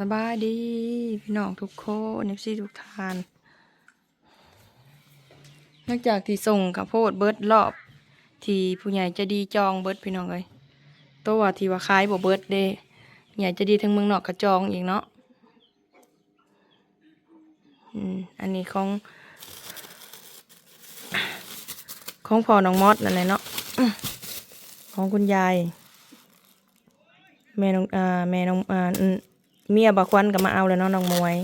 สบายดี พี่น้องทุกคนเอฟซีทุกทานหลังจากที่ส่งข้าวโพดเบิร์ดรอบ ที่ผู้ใหญ่จะดีจองเบิร์ดพี่น้องเลยตัวที่ว่าขายบ่เบิร์ดเด้ผู้ใหญ่จะดีทั้งเมืองนอกก็จองอีกเนาะอืมอันนี้ของ ของพ่อน้องมอสนั่นแหละเนาะของคุณยายแม่น้องอ่าแม่น้องอ่าอืม เมียบาควันก็มาเอาแล้วเนาะน้องมวย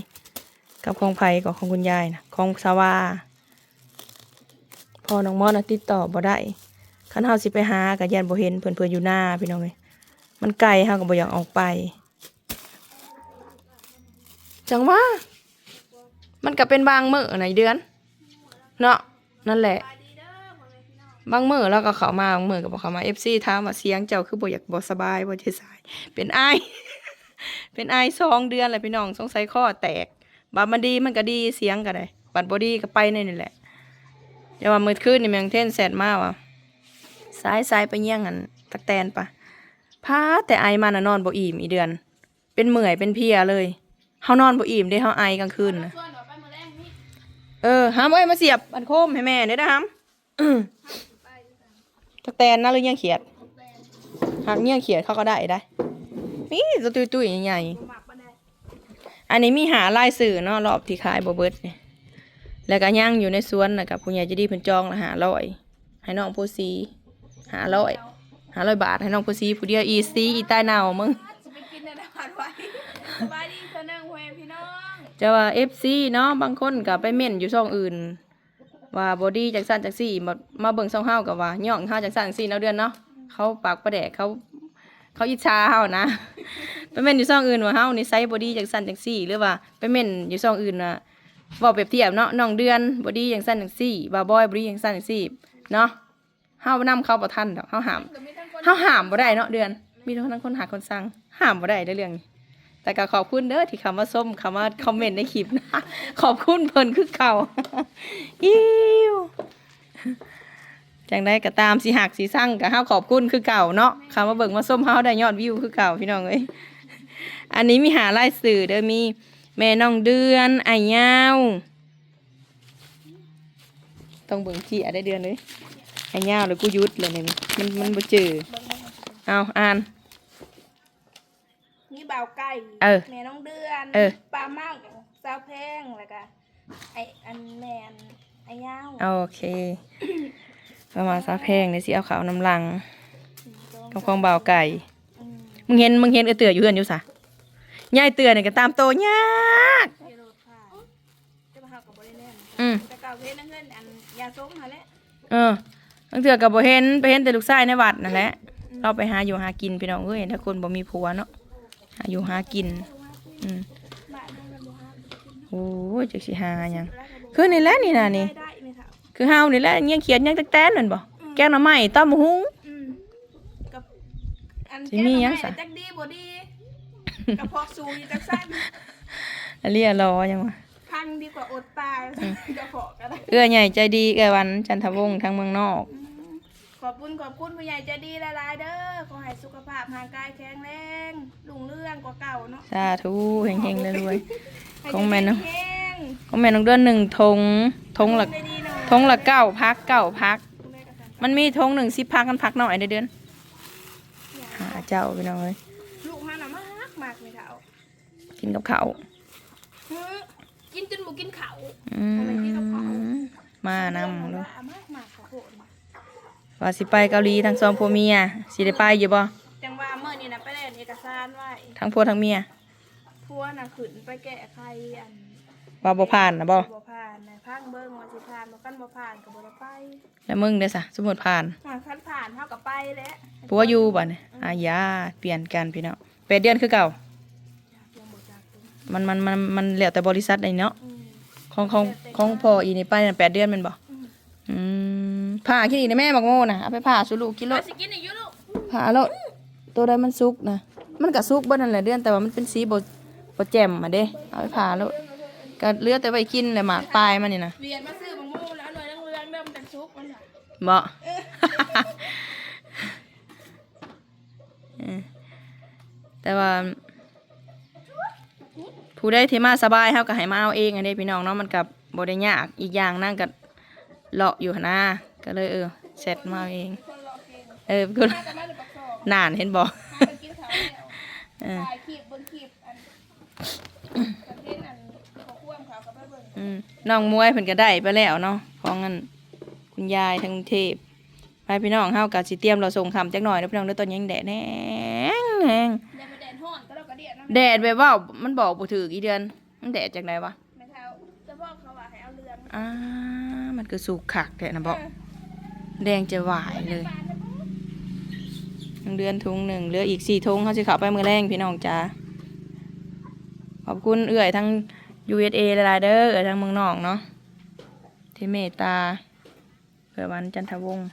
กับของไผ่กับของคุณยายนะของสาวาพอน้องมอนะติดต่อบ่ได้คันเฮาสิไปหาก็ยันบ่เห็นเพิ่นเพิ่นอยู่หน้าพี่น้องเอ้ยมันไกลเฮาก็บ่อยากออกไป จังว่า มันก็เป็นบางมื้อในเดือน เนาะนั่นแหละ บางมื้อแล้วก็เข้ามาบางมื้อก็บ่เข้ามา FC ถามว่าเสียงเจ้าคือบ่อยากบ่สบายบ่ใช่สาย เป็นไอ เป็นไอสองเดือนแหละพี่น้องสงสัยข้อแตกบาดมันดีมันก็ดีเสียงก็ได้บัดบ่ดีก็ไปในนี่แหละแต่ว่ามื้อคืนนี่แมงเทนแซดมากว่ะสายสายไปเยี่ยงอันตักแตนปะพาแต่ไอมานะนอนบ่อิ่มอีเดือน เป็นเมื่อยเป็นเพียเลยเฮานอนบ่อิ่มเด้เฮาไอกลางคืนนะเออห้ามเอ้ยมาเสียบอันโคมให้แม่เด้อนะห้ามตักแตนนะหรือยังเขียดหากเนี่ยงเขียดเขาก็ได้ได้ นี่ตัวตุ้ยตุ้ยๆใหญ่ๆอันนี้มีหาลายสื่อเนาะรอบที่ขายบเบิร์ดเนี่ยแล้วก็ย่างอยู่ในสวนนะครับผู้ใหญ่จะดีเพิ่นจองละหาร้อยให้น้องผู้ซีหาร้อยหาร้อยบาทให้น้องผู้ซีผู้เดียวอีซีอีใต้หนาวมึงสิไปกินได้ผ่านไว้สบายดีเทื่อนึงแฮพี่น้องจะว่าเอฟซีเนาะบางคนก็ไปเม่นอยู่ช่องอื่น ว่าบอดี้จากสั้นจากสี่มาเบิ่งช่องเฮากับว่าย่องเฮาจากสั้นจากสี่เนาะเดือนเนาะเขาปากประแดกเขา เขาอิจฉาเฮานะไปเม่นอยู่ช่องอื่นว่าเฮานี่ไซส์บอดี้จากสั้นจากสี่หรือว่าไปเม่นอยู่ช่องอื่นน่ะเว้าเปรียบเทียบเนาะน้องเดือนบอดี้อย่างสั้นจากสี่บาบอยบอดี้อย่างสั้นจากสี่เนาะเฮานํเขาบ่ทันดอกเฮาห้ามเฮาห้ามบ่ได้เนาะเดือน มีทั้งคนหาคนสั่งห้ามบ่ได้เด้อเรื่องนี้แต่ก็ขอบคุณเด้อที่คำว่าส้มคำว่าคอมเมนต์ในคลิปนะ ขอบคุณเพิ่นคือเก่าอิว จังได้ก็ตามสิหักสิสั่งก็เฮาขอบคุณคือเก่าเนาะคำว่าเบิ่งว่าส้มเฮาได้ยอดวิวคือเก่าพี่น้องเอ้ยอันนี้มีหาลายสื่อเด้อมีแม่น้องเดือนไอ้ยาวต้องเบิ่งขี้อะได้เดือนเลยไอ้ยาวเลยกูหยุดเลยเนี่ยมันมันบ่เจอเอาอ่านมีบ่าวไก่เออแม่น้องเดือนเออปลาเมาสาวแพงแล้วก็ไออันแมนไอ้ย่าวโอเค ประมาณซาแพงเนี่ยวสิเอาขาวน้ำลังกับของเบาวไก่อืมมึงเห็นมึงเห็นเออเตืออยู่เฮือนอยู่สะยายเตือเนี่ยก็ตามโตยากเดี๋ยวโลดค่ะจะมาหากับบ่ได้แน่นอืมแต่เก่าเฮ็ดนั่นเงินอันยาส้มหาแหละเออตั้งเตือกับบ่เห็นไปเห็นแต่ลูกชายในวัดนั่นแหละ เราไปหาอยู่หากินพี่น้องเอ้ยถ้าคนบ่มีผัวเนาะหาอยู่หากิน อืมบ้านนั่นบ่ฮะโอ้ยจักสิหาหยังคือนี่แหละนี่น่ะนี่ได้ได้ไหม คะคือเฮานี่แหละยังเขียนยังตักแตนนั่นบ่แกงหน่อไม้ต้มหุงอืมกับอันสิมีหยังซะจักดีบ่ดีกับพอกสูงจักสั้นอันเรียรอยังวะพังดีกว่าอดตายกับพอกก็ได้เอื้อใหญ่ใจดีเอื้อวันจันทวงศ์ทางเมืองนอกขอบคุณขอบคุณผู้ใหญ่ใจดีหลายๆเด้อขอให้สุขภาพร่างกายแข็งแรงรุ่งเรืองกว่าเก่าเนาะสาธุเฮงๆรวย ให้ของแม่เนาะแข็งๆของแม่น้องเดือนหนึ่งทงทงละ ได้ดีหน่อย ทงละเก้าพักเก้าพักคุณแม่ก็สั่งมันมีทงหนึ่งสิบพักกันพักหน่อยในเดือนหาเจ้าพี่น้องเอ้ยลูกหาน่ะมากมากเลยเถากินกับเขาวฮึกินจนบ่กินข้าวอืมมานำเลเลยยมากมากข้าวโพดมาว่าสิไปเกาหลีทั้งสองผัวเมียสิได้ไปอยู่บ่จังว่าเมื่อนี้นะไปเล่นเอกสารไว้ทั้งผัวทั้งเมียพัวน่ะขึ้นไปแก้ไขอันว่าบ่ผ่านนะบ่บ่ผ่านนะ พังเบิ่งว่าสิผ่านบ่กันบ่ผ่านก็บ่ได้ไปแล้วมึงเด้อสะสมมุติผ่านหากคันผ่านเฮาก็ไปแหล้วผัวอยู่บ่เนี่ยอายาเปลี่ยนกันพี่น้องแปดเดือนคือเก่ายังบ่จักเลยมันมันมันมันแล้วแต่บริษัทไอ้เนาะอืมของของของพ่ออีนี่ไปนั่นแปดเดือนแมันบ่อืมอืมผ่ากินอีกนะแม่บอกโง่นะเอาไปผ่าสุลูกกินรเอาถสิกินอีกอยู่ลูกผ่าแล้วตัวใดมันสุกนะมันก็สุกเบ่นั่นแหละเดือนแต่ว่ามันเป็นสีบ่บ่แจ่มมาเด้เอาไปผ่าแล้ว ก็เหลือแต่ไว้กินแหละหมากปลายมันนี่นะเวียนมาซื้อบางโมแล้วหน่วยเรื่องๆเริ่มแต่ซุกมันน่ะบ่ เออแต่ว่า ผู้ได้ที่มาสบายเฮาก็ให้มาเอาเองอันนี้พี่น้องเนาะมันกับบ่ได้ยากอีกอย่างนั่งก็เลาะอยู่หั่นนะก็เลยเออเสร็จมาเอาเอง คนรอเก่งเออคุณน่าจะมาหรือปักซองนานเห็นบ่ หาไปกินข้าวแล้วเออ ถ่ายคลิปเบิ่งคลิปอันคอนเทนต์อัน น้องมวยเพิ่นก็ได้ไปแล้วเนาะของอันคุณยายทางกรุงเทพไปพี่น้องเฮาก็สิเตรียมเราส่งคำจักหน่อยเด้อพี่น้องเด้อตอนยังแดดแห้งแห้งเดี๋ยวไปแดดฮ้อนก็เราก็เดียดนะแดดแบบว่ามันบอกบ่ถูกอีเดือน มันแดดจากไหนวะแม่เท้าจะบอกเขาว่าให้เอาเรืองอ่ามันก็สุกคักแท้นะบ่แดงจะหวายเลยหนึ่งเดือนทุงหนึ่งเหลืออีกสี่ทุงเขาสิเข้าไปมือแรงพี่น้องจ้าขอบคุณเอื่อยทั้ง USA หลายๆเด้อเออทั้งเมืองนอกเนาะที่เมตาเผื่อวันจันทวงศ์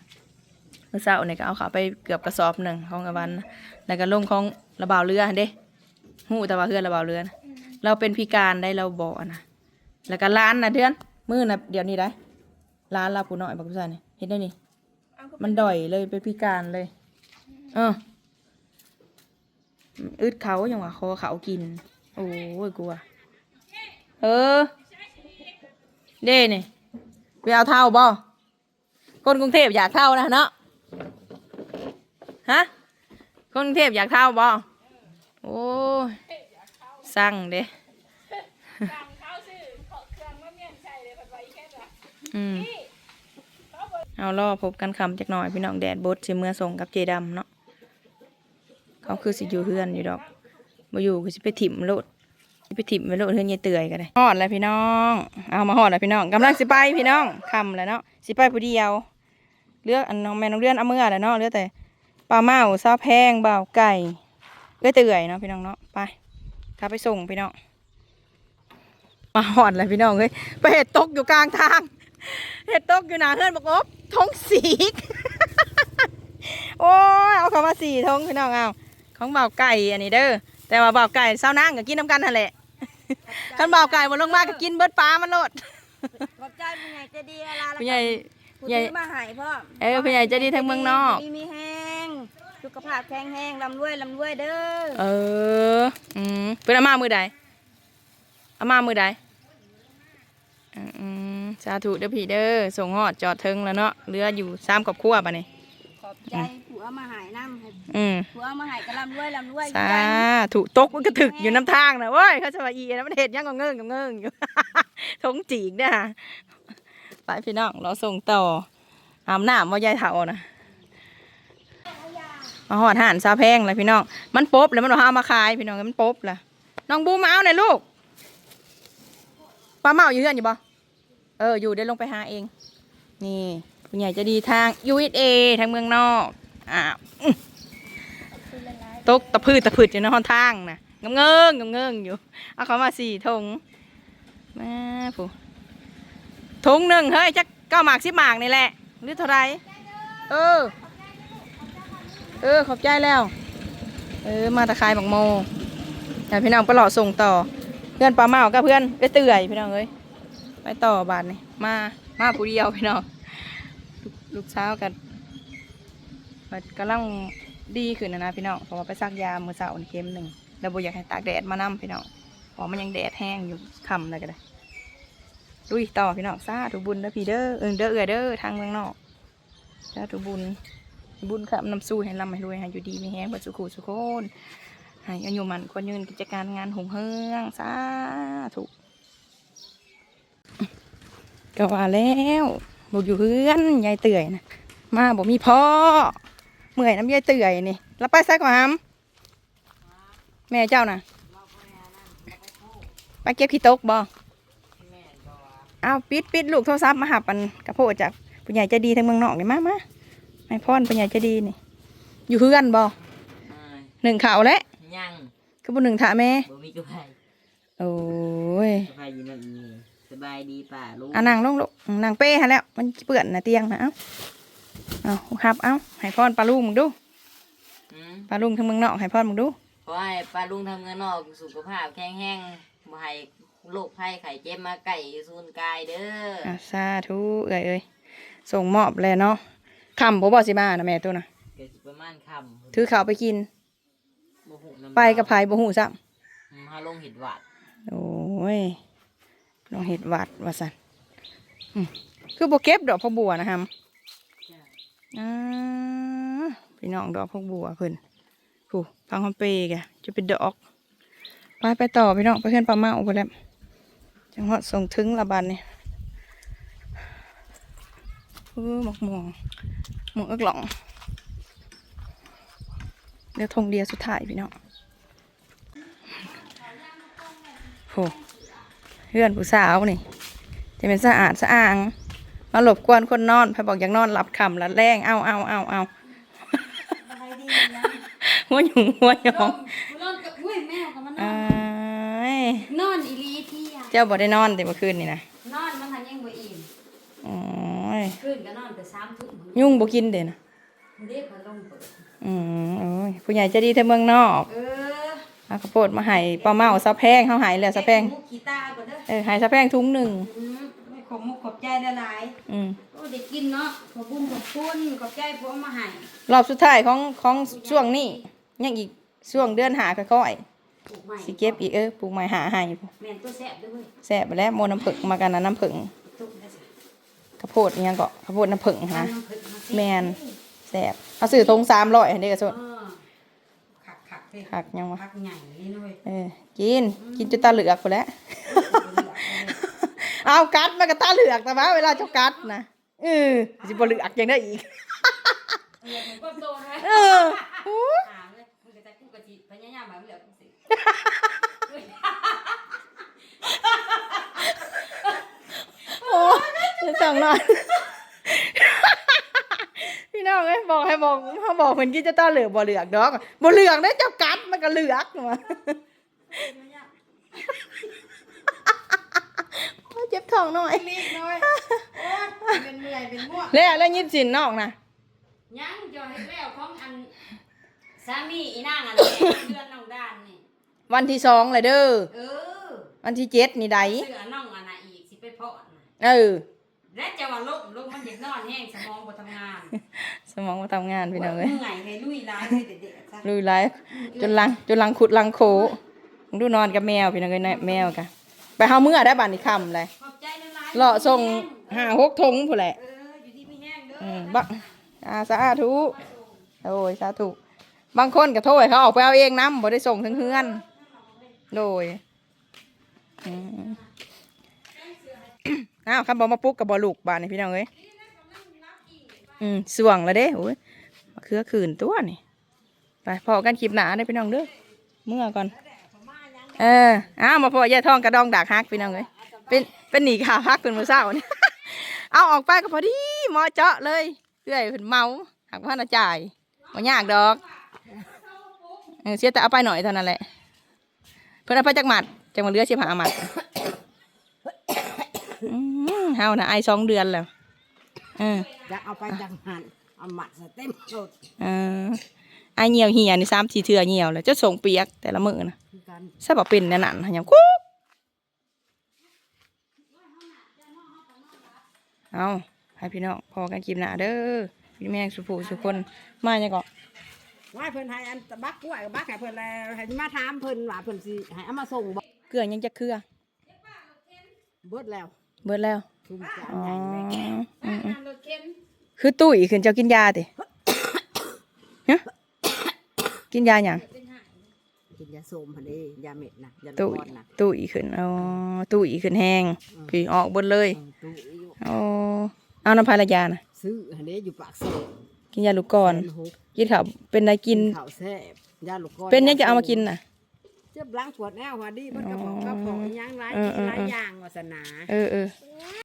เมื่อเช้าเนี่ยก็เอาขาไปเกือบกระสอบหนึ่งของกวันแล้วก็ลงของระเบาเรือเด้หูแต่ว่าเฮือนระเบาเรือนะเราเป็นพิการได้เราบ่อนะแล้วก็ร้านนะเดือนมือนะเดี๋ยวนี้ได้ร้านเราผู้น้อยบักผู้ชานี่เห็นได้นี่มันด่อยเลยเป็นพิการเลย เอออึดเขาอย่างว่าคอเขากิน โอ้ยกลัว เออ เด้นี่ไปเอาเท่าบ่คนกรุงเทพอยากเท่านะเนาะฮะคนกรุงเทพอยากเท่าบ่โอ้ยสั่งเด้สั่งเขาซื้อขอเครื่องมาเมี่ยงใส่เลยผัดไว้แค่ละอืมเอาล่อพบกันคำจักหน่อยพี่น้องแดดบดสิเมื่อส่งกับเจดำเนาะเขาคือสิอยู่เฮือนอยู่ดอกมาอยู่ก็สิไปถิ่มโลดสิ ไปถิ่มไปโลดเฮือนยายเตื่อยกันเลยฮอดแล้วพี่น้อง เอามาฮอดแล้วพี่น้องกำลังสิไปพี่น้องคำแล้วเนาะสิไปผู้เดียวเลือกอันน้องแม่น้องเลื่อนเอาเมื่อแล้วเนาะเลือกแต่ปลาเมาซาแพงเบ่าไก่เอ้ยเตยเนาะพี่น้องเนาะไปถ้าไปส่งพี่น้องมาฮอดแล้วพี่น้องเฮ้ยไปเห็ดตกอยู่กลางทางเห็ดตกอยู่หนาเฮือนบอกอบทงสีกโอ้ยเอาเข้ามาสีทงพี่น้องเอาของเบ่าไก่อันนี้เด้อแต่ว่าบ่าไก่เศร้านางก็กินน้ำกันนั่นแหละ คันบ่าวไก่บนลงมาก็กินเบิดปลามันโลดขอบใจผู้ใหญ่ใจะดีอะไรผู้ใหญ่ ผู้ใหญ่ซื้อมาใหายพ่อเออผู้ใหญ่ใจดีทั้งเมืองนอก มีมีแห้งสุขภาพแข็งแรงลำรวยลำรวยเด้อเออ อืมเป็นอามามือใดอามามือใดอืมอืมสาธุเด้อพี่เด้อส่งฮอดจอดเทิงแล้วเนาะเหลืออยู่สามครอบครัวปะนี่ขอบใจผั วมาใหายน้ำให้อืมผัวมาใหายก็ลำรวยลำรวยสาธุตกมันก็ถึกอยู่น้ำทางนะเว้ยเขาจะว่าอีนะมันเห็ดยังก็เงิงก็เงิงอยู่ ทงจีกเด้อไปพี่น้องเราส่งต่ออาบน้ำว่ายายเถานะมาหอดห่านซาแพงเลยพี่น้อง มันปบแล้วมันเอามาขายพี่น้องมันปบละน้องบูมาเอาหน่อยลูกปลาเมาอยู่เฮือนอยู่บ่เอออยู่เดี๋ยวลงไปหาเอง นี่คุณใหญ่จะดีทาง USA ทางเมืองนอก อ้าวตกตะพืดตะพืดอยู่ในห้องทางนะงำเงิงงำเงิงอยู่ เอาเขามาสี่ทงม่ผู้ทงหนึ่งเฮ้ยจักเก้าหมากสิบหมากนี่แหละหรือเท่าไรเออ เออ ขอบใจแล้ว เออ มาตะคายบักโมอย่าพี่น้องไปหล่อส่งต่อ เพื่อนปลาเมากับเพื่อนไปเตื่อยพี่น้องเอ้ยไปต่อบาทนี่มา มาผู้เดียวพี่น้องลูกเช้ากัน มันกำลังดีขึ้นนะนะพี่น้องเพราะว่าไปซักยามือเสาร์เข็มหนึ่งแล้วบอยากให้ตากแดดมานํพี่น้องเพราะมันยังแดดแห้งอยู่ค่ำเลยก็ได้ลุยต่อพี่น้องซาถูบุญเด้อพี่เด้อเอิงเด้อเอือเด้อทางเมืองนอกซาถูบุญบุญครับนำสู้ให้ร่ำให้รวยให้อยู่ดีมีแห้งเบัสุขุสุขคนให้อายุมันคนยืนกิจการงานหงเฮืองสาธุก็ว่าแล้วบอกอยู่เฮือนยายเตื่อยนะมาบอกมีพ่อ เมื่อยน้ำเยื่อเตื่อยนี่แล้วไปใส่ก่อนฮัมแม่เจ้าน่ะ ไปเก็บขี้ตกบ่เอาปิดปิดลูกโทรศัพท์มาหับมันกระโพดจากผู้ใหญ่ใจะดีทางเมืองนอกนี่มามาไอพ่อนผู้ใหญ่ใจะดีนี่ อยู่เฮือนบ่อ่าหนึ่งข่าวแล้วยังคือบ่หนึ่งถาแม่บ่มีกระไพโอ้ยกระไพอยู่นั่นนี่สบายดีป่าลูกอะนั่งลงลูกนั่งเป้ฮะแล้ว มันเปื้อนนะเตียงนะเอ้า เอาครับ เอ้าให้พ่อนปลาลูกมึงดูอืมปลาลูกทางเมืองนอกให้พ่อนมึงดู ขอให้ป้าลุงทำเงินนอกสุขภาพแข็งแรงบ่ให้โรคภัยไข้เจ็บมาใกล้สูนกายเด้ออะสาธุเอ้ยเอ้ยส่งมอบเลยเนาะคำผมบอกสิมานะแม่ตัวนะเกิดสิประมาณค่ำถือข่าวไปกิน บ่หูน้ำไปกับไผบ่หูซ้อืมหาลงเห็ดหวัดำโอ้ยน้องเห็ดหวัดว่าสันอืมคือโบเก็บดอกพวกบัวนะครับ อ่าพี่น้องดอกพวกบัวเพิ่นผู้ฟังคำเปย์แกจะเป็นดอกไปไปต่อพี่น้องไปเพื่อนปลาเมาไปแล้วจังหวัดส่งถึงละบันนี่เออหมกหม่วงหมวกเอิกหลองเดี๋ยวทงเดียสุดท้ายพี่น้องโหเพื่อนผู้สาวนี่ จะเป็นสะอาดสะอาง มาหลบกวนคนนอนพายบอกอยากนอนหลับคำละแรงเอาเอาเอาเอาหัวหยุ่งหัวหยองนอนกับอุ้ยแมวกับมันนออ้านยนอนอีหลีพี่อะเจ้าบ่ได้นอนแต่เมื่อคืนนี่นะนอนมันทันยังบ่อิ่มโอ้ยคืนก็นอนแต่สามทุ่มยุ่งบ่กินเด่นะเด็กมันลงเปิดอืมโอ้ยผู้ใหญ่ใจะดีแต่เมืองนอกเออเอาข้าวโพดมาให้ปลาเมาซะแพงเฮาใหายแล้วซะแพงมุกขี้ตาก่อนเด้อเออใหายซะแพงทุงหนึ่งอืมไม่ ขอบมุกขอบใจละลายอืมโอ้เด็กกินเนาะขอบบุญขอบคุณขอบใจพวกมาให้รอบสุดท้ายของของช่วงนี้ยังอีกช่วงเดือนหาค่อยๆปลูกใหม่สิเก็บอีกเออปลูกไม้หาให้แม่นตัวแซ่บด้วยเว้ยแซ่บไปแล้วโมน้ำผึ้งมากันนะน้ำผึ้งตุ๊กได้สิข้าวโพดอิหยังก็ข้าวโพดน้ำผึ้งนะ น้ำผึ้งาสิแมนแซ่บเอาซื้อทงสามร้อยให้เด็กกระสดเออขักขักๆเลยหักยังวะ ขักใหญ่นี่นะเว้ยเออกินกินจนตาเหลือกไปแล้ว เอากัดมากระตาเหลือกแต่ว่าเวลาเจ้ากัดนะเออสิบ่เหลือกยังได้อีกเออมันก็โตนะเออโอ้ถามเลยมึงก็จะกูกะจิพยายามแบบเหลือกูสิโหจะสั่งหน่อยพี่น้องเอ้ยบอกให้บอกเขาบอกคนกินจะตาเหลือกบ่เหลือกดอกบ่เหลือกได้เจ้ากัดมันก็เหลือกมา โอ้ยเจ็บ ท้องหน่อยรีบหน่อยโอ๊ยเป็นเมื่อยเป็นม่วงแล้วแล้วยินสินนอกนะยังจอให้แล้วของอันสามีอีนางอันนี้เดือนน้องด้านนี่วันที่สองเลยเด้อเออวันที่เจ็ดนี่ใดเสือน้องอันน่ะอีกสิไปเพาะน่ะเออ และจะว่าลกลกมันอยากนอนแห้งสมองบ่ทำงานสมองมาทำงานพี่น้องเอ้ยเมื่อยให้ลุยร้ายเลยเด็กๆซะลุยไรจนลังจนลังขุดลังโขมึงดูนอนกับแมวพี่น้องเอ้ยนะแมวกะไปเฮาเมื่อได้บานอีกคำเลยขอ เลาะส่งห้าหกทงผู้นแหละเอออยู่ที่ไม่แห้งเด้ออืมบักอาสาธุโอ้ยสาธุบางคนก็โทษให้เขาออกไปเอาเองน้ำบ่ได้ส่งถึงเฮือนโดยอืมอ้าวคำบอกมาปลุ๊กกับบอลูกบานนี่พี่น้องเอ้ยอืมสวงแล้วเด้โอ้ยมะเขือขืนตัวนี่ไปพอกันคลิปหนาได้อพี่น้องเด้อเมื่อก่อน เอออ้าวมาพอยายทองกระดองดากฮักพี่น้องเอ้ยเป็น เป็นหนีขาฮักเป็นมือเศร้านี่เอาออกไปก็พอดีหมอเจาะเลยเพื่อยเพิ่นเมาหักพันจ่ายบ่ยากดอกเออเสียแต่เอาไปหน่อยเท่านั้นแหละ เพิ่นเอาไปจักหมัดจังมาเหลือสิบห้าหมัดอืมเฮานะไอสองเดือนแล้วเออจะเอาไปจังหันเอาหมัดใส่เต็มโดดเออไอเหี่ยวเหี่ยนี่สามสี่เทื่อเหี่ยวแล้วจะส่งเปียกแต่ละมื้อนะคือกันซะบ่เป็นแนั่นนั่นหยังกุ๊ก เอาให้พี่น้องพอกันคลิปหน้าเด้อพี่แม่งสุภูสุคนมาเนี่ยงก็ว่าเพิ่นให้อันตะบักกล้วยกับบักให้เพิ่นแล้วให้มาถามเพิ่นว่าเพิ่นสิให้เอามาส่งบ่เกลือยังจะเครือเบิดแล้ว เบิดแล้วทุ่มจานอ๋อใหญ่เลยอืมอืมรถเข็นคือตุ้ยขึ้นเจ้ากินยาติฮะกินยาหยัง กินยาโสมหั่นเด้ยาเม็ดน่ะยาละตุ้ยครน่ะตุ้ยขึ้นอ๋อตุ้ยขึ้นแห้งพี่ออกเบนเลยเออตุ้ยอยู่อ๋อเอาน้ำพายานะซื้อหั่นเด้อยู่ปากซอยกินยาลูกก่อนแสหกกินข้าวเป็นไรกิน ข้าวแซ่บยาลูกก้อยเป็นยังจะเอามากินน่ะ เจ็บหล้างปวดแอวว่าดีมันกระเพาะกระเพาะอีหยังหลายเออเออ หลายอย่างวาสนา เออเออเ